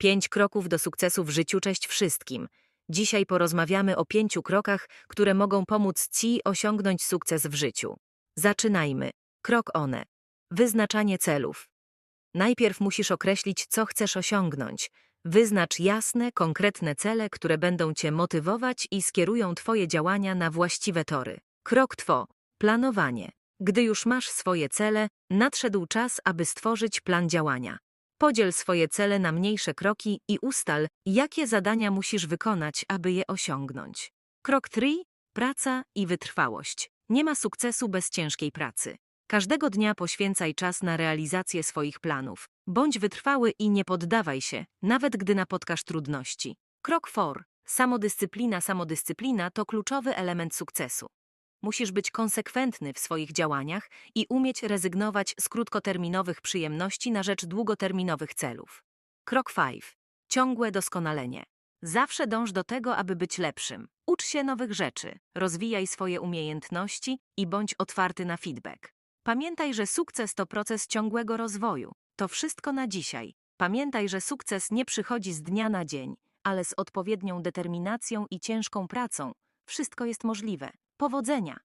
Pięć kroków do sukcesu w życiu. Cześć wszystkim. Dzisiaj porozmawiamy o pięciu krokach, które mogą pomóc Ci osiągnąć sukces w życiu. Zaczynajmy. Krok one. Wyznaczanie celów. Najpierw musisz określić, co chcesz osiągnąć. Wyznacz jasne, konkretne cele, które będą Cię motywować i skierują Twoje działania na właściwe tory. Krok two. Planowanie. Gdy już masz swoje cele, nadszedł czas, aby stworzyć plan działania. Podziel swoje cele na mniejsze kroki i ustal, jakie zadania musisz wykonać, aby je osiągnąć. Krok 3. Praca i wytrwałość. Nie ma sukcesu bez ciężkiej pracy. Każdego dnia poświęcaj czas na realizację swoich planów. Bądź wytrwały i nie poddawaj się, nawet gdy napotkasz trudności. Krok 4. Samodyscyplina. Samodyscyplina to kluczowy element sukcesu. Musisz być konsekwentny w swoich działaniach i umieć rezygnować z krótkoterminowych przyjemności na rzecz długoterminowych celów. Krok 5. Ciągłe doskonalenie. Zawsze dąż do tego, aby być lepszym. Ucz się nowych rzeczy, rozwijaj swoje umiejętności i bądź otwarty na feedback. Pamiętaj, że sukces to proces ciągłego rozwoju. To wszystko na dzisiaj. Pamiętaj, że sukces nie przychodzi z dnia na dzień, ale z odpowiednią determinacją i ciężką pracą. Wszystko jest możliwe. Powodzenia!